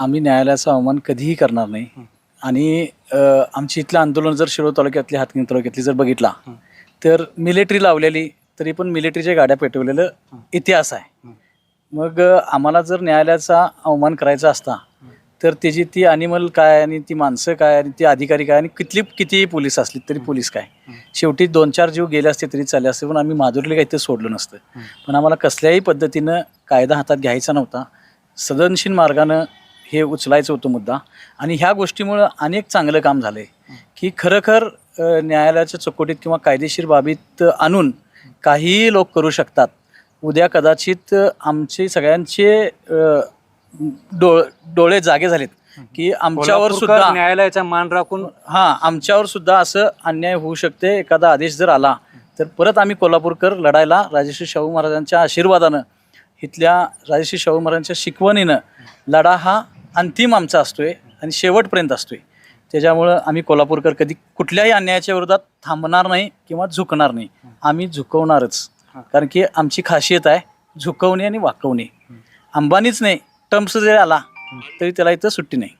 आम्ही न्यायालयाचं अवमान कधीही करणार नाही. आणि आमची इथलं आंदोलन जर शिरोळ तालुक्यातली हातकणंगले तालुक्यातली जर बघितला तर मिलिटरी लावलेली तरी पण मिलिटरीच्या गाड्या पेटवलेलं इतिहास आहे. मग आम्हाला जर न्यायालयाचा अवमान करायचा असता तर त्याची ती अनिमल काय आणि ती माणसं काय आणि ती अधिकारी काय आणि कितली कितीही पोलीस असली तरी पोलीस काय? शेवटी दोन चार जीव गेले असते तरी चालले असते पण आम्ही माधुरीला काही ते सोडलं नसतं. पण आम्हाला कसल्याही पद्धतीनं कायदा हातात घ्यायचा नव्हता. सदनशील मार्गानं हे उचलायचं होतं मुद्दा. आणि ह्या गोष्टीमुळं अनेक चांगलं काम झालं आहे की खरोखर न्यायालयाच्या चौकटीत किंवा कायदेशीर बाबीत आणून काहीही लोक करू शकतात. उद्या कदाचित आमचे सगळ्यांचे डोळ डोळे जागे झालेत. की आमच्यावर सुद्धा न्यायालयाचा मान राखून हां आमच्यावर सुद्धा असं अन्याय होऊ शकते. एखादा आदेश जर आला तर परत आम्ही कोल्हापूरकर लढायला राजश्री शाहू महाराजांच्या आशीर्वादानं इथल्या राजश्री शाहू महाराजांच्या शिकवणीनं लढा हा अंतिम आमचा असतोय आणि शेवटपर्यंत असतोय. त्याच्यामुळं आम्ही कोल्हापूरकर कधी कुठल्याही अन्यायाच्या विरोधात थांबणार नाही किंवा झुकणार नाही. आम्ही झुकवणारच. कारण की आमची खासियत आहे झुकवणे आणि वाकवणे. अंबानीच नाही टर्म्स जरी आला तरी त्याला इथं सुट्टी नाही.